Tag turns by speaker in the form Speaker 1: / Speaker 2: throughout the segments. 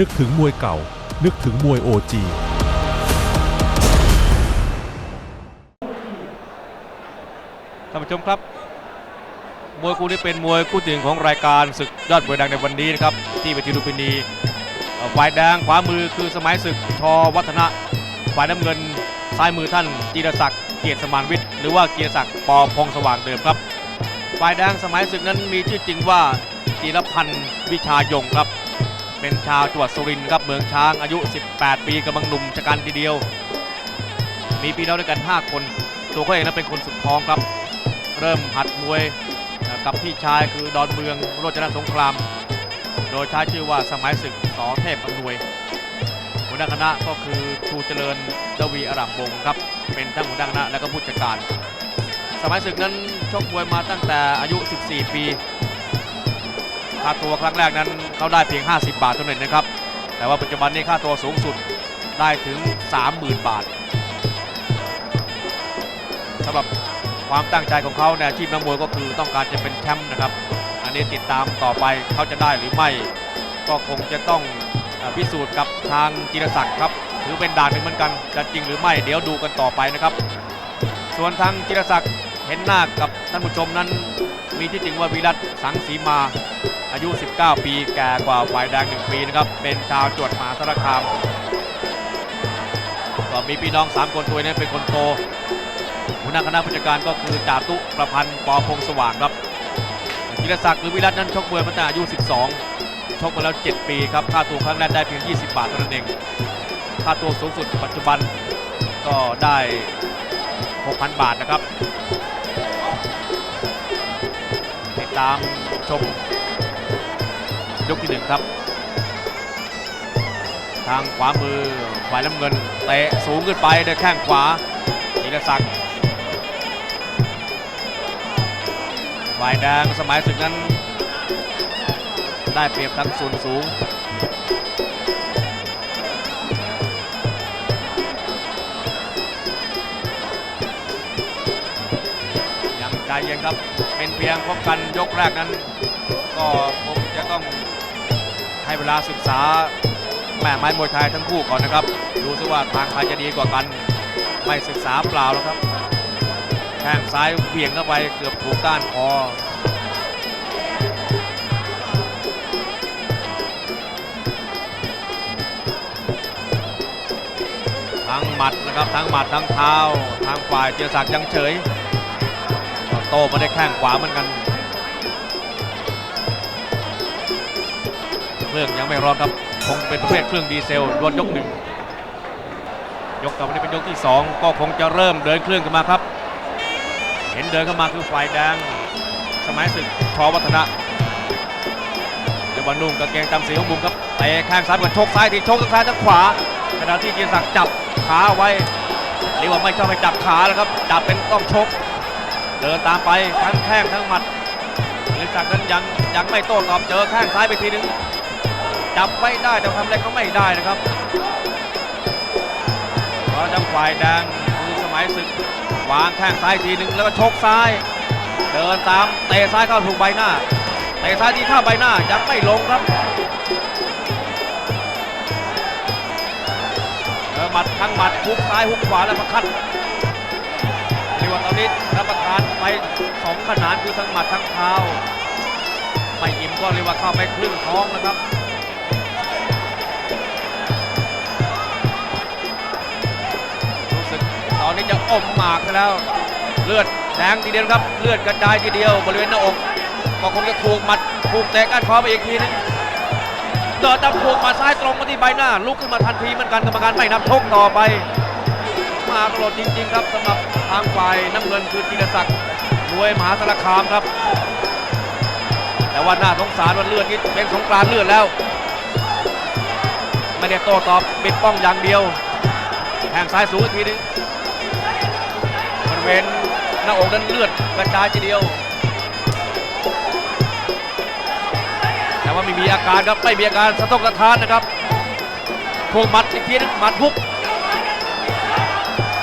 Speaker 1: นึกถึงมวยเก่า นึกถึงมวยโอจี
Speaker 2: ท่านผู้ชมครับ มวยคู่นี้เป็นมวยคู่ตึงของรายการศึกยอดมวยดังในวันนี้นะครับ ที่เวทีลุมพินีฝ่ายแดงขวามือคือสมัยศึกชวัฒนะฝ่ายน้ำเงินซ้ายมือท่านจีรศักดิ์เกียรติสมานวิทย์หรือว่าเกียรติศักดิ์ปอพงษ์สว่างเดิมครับฝ่ายแดงสมัยศึกนั้นมีชื่อจริงว่าจีรพันธ์วิชายงครับ เป็นชาวจังหวัดสุรินทร์ครับเมืองช้างอายุ 18 ปีกำลังหนุ่มชะกันทีเดียว มีพี่น้องด้วยกัน 5 คน ตัวเขาเองนั้นเป็นคนสุดท้องครับ เริ่มหัดมวยกับพี่ชายคือดอนเมืองโรจนสงคราม โดยใช้ชื่อว่าสมัยศึกสอเทพอำนวยหัวหน้าคณะก็คือชูเจริญดวีอารามวงครับ เป็นทั้งหัวหน้าคณะและก็ผู้จัดการ สมัยศึกนั้นชกมวยมาตั้งแต่อายุ 14 ปีค่าตัวครั้งแรกนั้น เขาได้เพียง 50 บาทเท่านั้นนะครับ แต่ว่าปัจจุบันนี้ค่าตัวสูงสุดได้ถึง 30,000 บาทสำหรับความตั้งใจของเขาในอาชีพนักมวยก็คือต้องการจะเป็นแชมป์นะครับ อันนี้ติดตามต่อไปเขาจะได้หรือไม่ ก็คงจะต้องพิสูจน์กับทางจิรศักดิ์ครับถือเป็นด่านหนึ่งเหมือนกันจะจริงหรือไม่เดี๋ยวดูกันต่อไปนะครับ ส่วนทางจิรศักดิ์เห็นหน้ากับท่านผู้ชมนั้น มีที่จริงว่าวิรัตสังสีมา อายุ 19 ปีแก่กว่าฝ่ายแดง1ปีนะครับ เป็นชาวจวดมหาสารคามก็มีพี่น้อง 3 คนตัวนี้เป็นคนโตหัวหน้าคณะผู้จัดการก็คือจ่าตุประพันธ์ปอพงสว่างครับธีรศักดิ์หรือวิรัตนั้นชกมวยมาตั้งแต่อายุ 12 ชกมาแล้ว 7 ปีครับค่าตัวครั้งแรกได้เพียง 20 บาทเท่านั้นเองค่าตัวสูงสุดปัจจุบันก็ได้ 6,000 บาทนะครับติดตามชม ยกที่หนึ่งครับ ทางขวามือฝ่ายน้ำเงินเตะสูงขึ้นไปด้วยแข้งขวาธีรศักดิ์ฝ่ายแดงสมัยศึกนั้น ได้เปรียบทั้งส่วนสูงยังใจเย็นครับ เป็นเพียงพบกันยกแรกนั้น ก็คงจะต้อง ให้เวลาศึกษาแม่ไม้มวยไทยทั้งคู่ก่อนนะครับ ดูซิว่าทางใครจะดีกว่ากัน ไม่ศึกษาเปล่าแล้วครับแข้งซ้ายเบี่ยงเข้าไปเกือบถูกก้านคอทั้งหมัดนะครับทั้งหมัดทั้งเท้าทางฝ่ายเจรศักดิ์ยังเฉย โต้มาได้แข้งขวาเหมือนกัน เครื่องยังไม่ร้อนครับ คงเป็นประเภทเครื่องดีเซลรวนยกหนึ่งยกต่อไปนี้เป็นยกที่สองก็คงจะเริ่มเดินเครื่องกันมาครับ เห็นเดินเข้ามาคือฝ่ายแดงสมัยศึกชอวัฒนะเดวันนุ่งกางเกงตามสีของบุมครับเตะแข้งซ้ายกับชกซ้ายทีชกซ้ายทั้งขวาขณะที่เกียรติศักดิ์จับขาไว้เรียกว่าไม่ชอบให้จับขาแล้วครับจับเป็นต้องชก เดินตามไปทั้งแข้งทั้งหมัดเกียรติศักดิ์นั้นยังยังไม่โต้ตอบเจอแข้งซ้ายไปทีนึง จับไว้ได้แต่ทำอะไรก็ไม่ได้นะครับเพราะทางฝ่ายแดงคือสมัยศึกวางแข้งซ้ายทีหนึ่งแล้วก็ชกซ้าย เดินตามเตะซ้ายเข้าถูกใบหน้าเตะซ้ายที่เข้าใบหน้ายังไม่ลงครับเออหมัดทั้งหมัดฮุกซ้ายฮุกขวาแล้วประคัดเรียกว่าตอนนี้รับประทานไปสองขนาดคือทั้งหมัดทั้งเท้าไม่อิ่มก็เรียกว่าเข้าไปครึ่งท้องแล้วครับ ตอนนี้จะอมหมากแล้ว เลือดแดงทีเดียวครับ เลือดกระจายทีเดียวบริเวณหน้าอกก็คงจะถูกหมัดถูกเตะก้านคอไปอีกทีนึงเดินตามถูกหมาซ้ายตรงมาที่ใบหน้า ลุกขึ้นมาทันทีเหมือนกันกรรมการไม่นับชกต่อไป มากระโดดจริง ๆ ครับสำหรับทางฝ่ายน้ำเงินคือจิรศักดิ์มวยมหาสารคามครับ แต่ว่าน่าสงสารว่าเลือดนี่เป็นสงกรานเลือดแล้วไม่ได้โต้ตอบปิดป้องอย่างเดียวแทงซ้ายสูงอีกทีนึง เวณหน้าอกนั้นเลือดกระจายทีเดียว แต่ว่าไม่มีอาการครับไม่มีอาการสะทกสะท้านนะครับทวงหมัดอีกทีนึงหมัดฮุก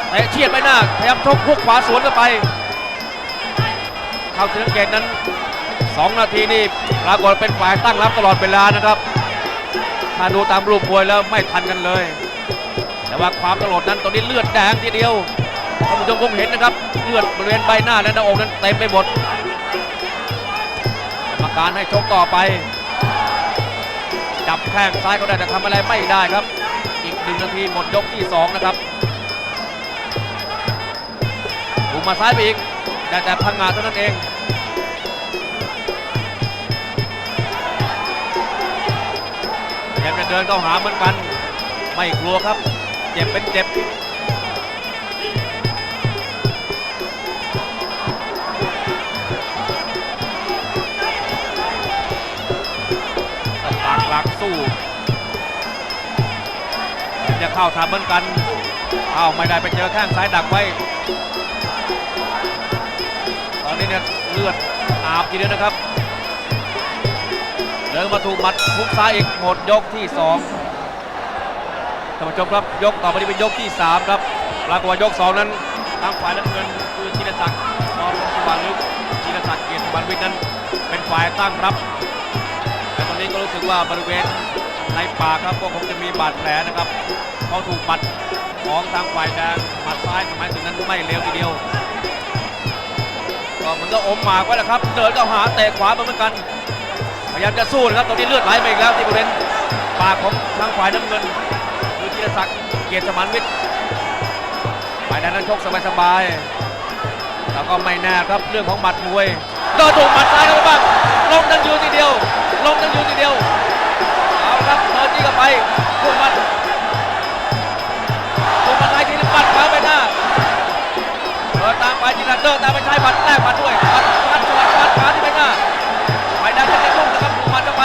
Speaker 2: เตะเฉียดไปหน้าพยายามชกฮุกขวาสวนเข้าไป เข้าถึงเกตนั้น 2 นาทีนี่ปรากฏเป็นฝ่ายตั้งรับตลอดเวลานะครับ ถ้าดูตามรูปมวยแล้วไม่ทันกันเลย แต่ว่าความตลดนั้นตอนนี้เลือดแดงทีเดียว ท่านผู้ชมคงเห็นนะครับเลือดบริเวณใบหน้าและหน้าอกนั้นเต็มไปหมดกรรมการให้ชกต่อไป จับแข้งซ้ายก็ได้แต่ทำอะไรไม่ได้ครับ อีกหนึ่งนาทีหมดยกที่สองนะครับถูกมาซ้ายไปอีกแต่แต่พังงาเท่านั้นเองยายามจะเดินเข้าหาเหมือนกัน ไม่กลัวครับ เจ็บเป็นเจ็บ สู้จะเข้าทำเหมือนกันเข้าไม่ได้ไปเจอแข้งซ้ายดักไว้ ตอนนี้เนี่ยเลือดอาบทีเดียวนะครับเดินมาถูกมัดทุกซ้ายอีกหมดยกที่สองท่านผู้ชมครับยกต่อไปนี้เป็นยกที่สามครับปรากฏว่ายกสองนั้นทางฝ่ายน้ำเงินคือจิรศักดิ์นอมสุวรรณลึกจิรศักดิ์เกียรติสุวรรณวิทย์นั้น เป็นฝ่ายตั้งรับ ก็รู้สึกว่าบริเวณในปากครับก็คงจะมีบาดแผลนะครับเขาถูกหมัดของทางฝ่ายแดงหมัดซ้ายสมัยถึงนั้นไม่เร็วทีเดียวก็มันก็อมหมากไว้แหละครับ เดินเข้าหาเตะขวาเหมือนกันพยายามจะสู้นะครับตรงนี้เลือดไหลมาอีกแล้วที่บริเวณปากของทางฝ่ายน้ำเงินคือจิรศักดิ์เกียรติสมานวิทย์ฝ่ายแดงนั้นชกสบายๆแล้วก็ไม่แน่ครับเรื่องของหมัดมวยเดินถูกหมัดซ้ายเข้าไปบ้าง ลงนั่งยืนทีเดียว ลงนั่งยืนทีเดียว เอาครับเดินจี้เข้าไปถูกมัดถูกมัดซ้ายทีนึงปัดขาไปหน้าเดินตามไปจิรัตเดินตามไปใช้บัตรแลกบัตรด้วยบัตรบัตรสวัสดิ์บัตรขาที่ไปหน้า ไปไดันกันในลุ่มนะครับดูมันจะไป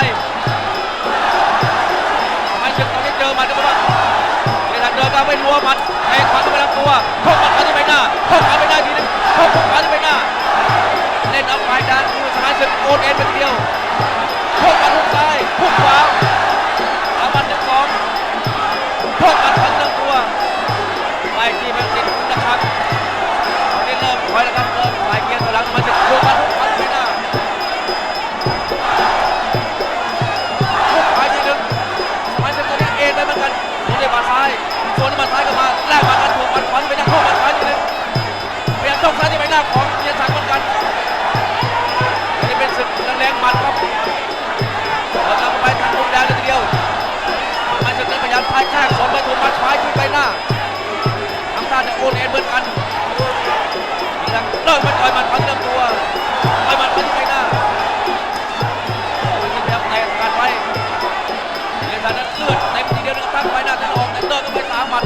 Speaker 2: ไม่เชื่อตอนนี้เจอมันจะไปบ้าจิรัตเดินตามไปรัวมันเตะขวาที่ไปลำตัวพกบัตรขาที่ไปหน้าพกขาไปหน้าทีนึงพกขาที่ไปหน้าเล่นเอาฝ่ายดัน ดูสมัยศึกโอนเอ็นเป็นเดียวพกบัตรทุกซ้ายพวกขวาอาบันึ่งสองพวกมันพันตัวไล่ที่เป็นติดนะครับตอนนี้เริ่มถอยแล้วครับ กนั้นพยายามท้ายแข้งสวนไปถูกมันซ้ายขึ้นไปหน้าทำท่าจะโอนเอ็นเหมือนกันอีกครั้งเริ่มมันต่อยมันพันลำตัวต่อยมันพันที่ใบหน้าพยายามเตะกันไว้เรื่องนั้นเลือดเต็มทีเดียวนะครับทั้งใบหน้าทั้งออกแต่เดินก็ไปสามหมัด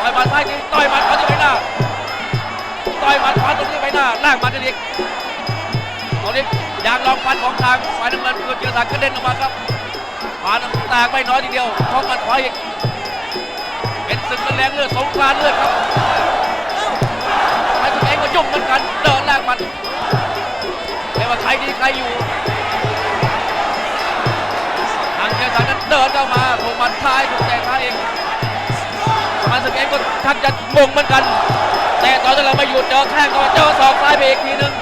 Speaker 2: ต่อยมัดซ้ายทีต่อยมัดพันที่ใบหน้าต่อยมัดพันตรงที่ใบหน้าแลกมัดอีกตอนนี้ยางรองฟันของทางฝ่ายน้ำเงินคือจิรศักดิ์กระเด็นออกมาครับผ่านแตกไม่น้อยทีเดียวท้องมันขวาอีก เป็นศึกแรงเลือดสงครามเลือดครับไปตัวเองก็ยุ่งเหมือนกันเดินแรกมันไม่ว่าใครดีใครอยู่ทางเจสันนั้นเดินเข้ามาถูกมันท้ายถูกแตะท้ายเองสมานศึกเองก็ทักจะงงเหมือนกัน แต่ตอนที่เราไม่หยุดเจอแข้งก็เจอศอกซ้ายไปอีกทีนึง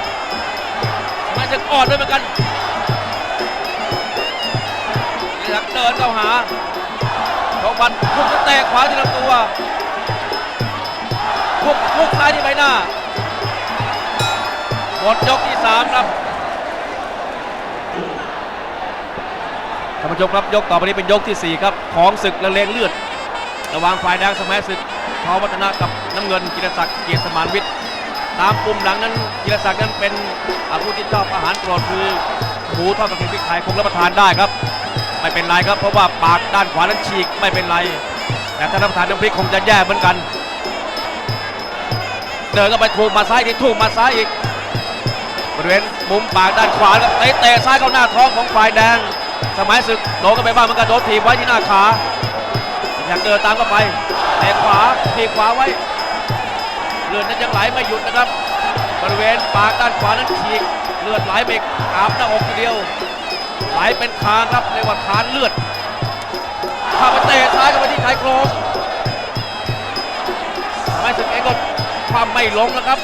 Speaker 2: สมานศึกอ่อนด้วยเหมือนกันนี่ครับเดินเข้าหา โชกมันพุ่งจะแตะขวาที่ลำตัวพุกพุกซ้ายที่ใบหน้าหมดยกที่3ครับท่านผู้ชมครับยกต่อไปนี้เป็นยกทีสี่ 4 ครับ ของศึกละเลงเลือด ระหว่างฝ่ายแดงสมัยศึกทอวัฒนะกับน้ำเงินกิรศักดิ์เกียรติสมานวิทย์ตามปุ่มหลังนั้นกิรศักดิ์นั้นเป็นอาผู้ที่ชอบอาหารโปรดคือหมูทอดกับพริกไทยคงรับประทานได้ครับ ไม่เป็นไรครับเพราะว่าปากด้านขวานั้นฉีกไม่เป็นไร แต่ถ้ารับประทานน้ำพริกคงจะแย่เหมือนกัน เดินก็ไปถูกมาซ้ายที่ถูกมาซ้ายอีกบริเวณมุมปากด้านขวาครับเตะเตะซ้ายเข้าหน้าท้องของฝ่ายแดง สมัยศึกโดนกันไปบ้างเหมือนกันโดนถีบไว้ที่หน้าขาอยากเดินตามเข้าไปเตะขวาถีบขวาไว้เลือดนั้นยังไหลไม่หยุดนะครับ บริเวณปากด้านขวานั้นฉีกเลือดไหลไปอาบหน้าอกทีเดียว ไหลเป็นคานครับเรียกว่าคานเลือดข้าไปเตะซ้ายเข้าไปที่ชายโครงสมัยศึกเองก็ความไม่ลงแล้วครับ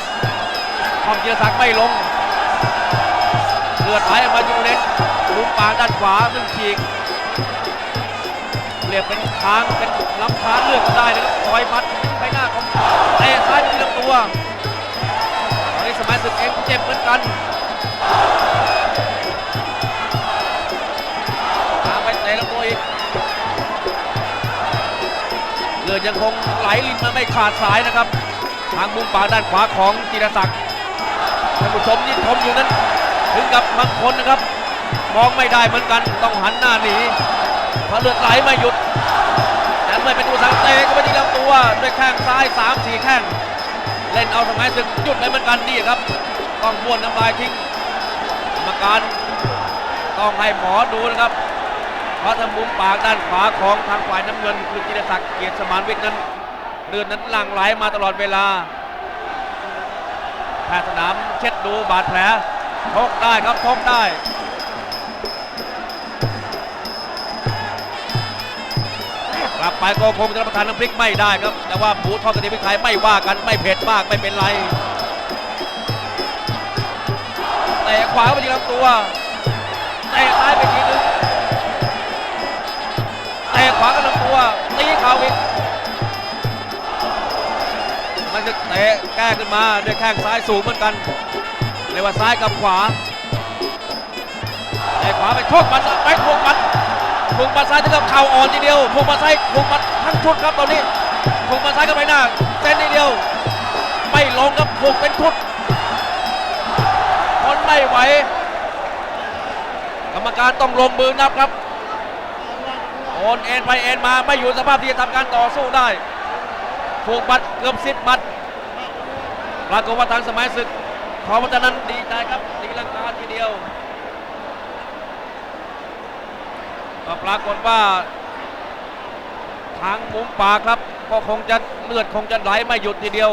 Speaker 2: ความจิรศักดิ์ไม่ลงเลือดไหลออกมาอยู่เล็กลุมปากด้านขวาซึ่งฉีกรียบเป็นทางเป็นลำธารเลือดก็ได้นะครับต่อยมัดไปหน้าของเตะซ้ายไปที่ลำตัวตอนนี้สมัยศึกเองเจ็บเหมือนกัน ยังคงไหลลินมาไม่ขาดสายนะครับ ทางมุมปากด้านขวาของจิรศักดิ์ท่านผู้ชมที่ชมอยู่นั้น ถึงกับบางคนนะครับ มองไม่ได้เหมือนกันต้องหันหน้าหนีเพราะเลือดไหลไม่หยุดแต่ไม่เป็นอุสังเตะก็ไปที่ลำตัวด้วยแข้งซ้าย3ามสี่แข้งเล่นเอาสมัยศึกหยุดไปเหมือนกันนี่ครับ ต้องบ้วนน้ำลายทิ้งกรรมการต้องให้หมอดูนะครับ พราะทางมุมปากด้านขวาของทางฝ่ายน้ำเงินคือจิรศักดิ์เกียรติสมานวิทย์นั้นเลือดนั้นหลั่งไหลมาตลอดเวลาแพทย์สนามเช็ดดูบาดแผลทกได้ครับทกได้กลับไปก็คงจะรับประทานน้ำพริกไม่ได้ครับ แต่ว่าหมูทอดกระเทียมพริกไทยไม่ว่ากันไม่เผ็ดมากไม่เป็นไรเตะขวาเข้าไปที่ลำตัวเตะซ้ายไปทีนึงะขวากับลำตัวตีเข่าอีกมันจะเตะแก้ขึ้นมาด้วยแข้งซ้ายสูงเหมือนกันเรียกว่าซ้ายกับขวาเตะขวาไปโชกมันไปโชกมันถูกมาซ้ายถึงกับเข่าอ่อนทีเดียวถูกมาซ้ายถูกมาทั้งชุดครับตอนนี้ถูกมาซ้ายกับใบหน้าเส้นทีเดียว ไม่ลงครับถูกเป็นชุดทนไม่ไหวกรรมการต้องลงมือนับครับ นเอ็นไปเอ็นมาไม่อยู่สภาพที่จะทำการต่อสู้ได้ถูกบัตรเกือบสิบบัตรปรากฏว่าทางสมัยศึกขอวัฒนันดีใจครับตีลังกาทีเดียวก็ปรากฏว่า ทางมุมปากครับ ก็คงจะเลือดคงจะไหลไม่หยุดทีเดียว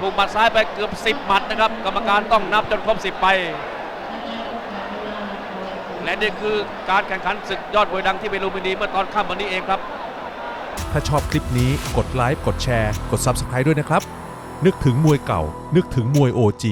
Speaker 2: ถูกหมัดซ้ายไปเกือบ 10หมัดนะครับ กรรมการต้องนับจนครบ 10 ไป และนี่คือการแข่งขันศึกยอดมวยดังที่เวลูมินีเมื่อตอนค่ำวันนี้เองครับ
Speaker 1: ถ้าชอบคลิปนี้กดไลค์กดแชร์ กด Subscribe ด้วยนะครับ นึกถึงมวยเก่า นึกถึงมวย OG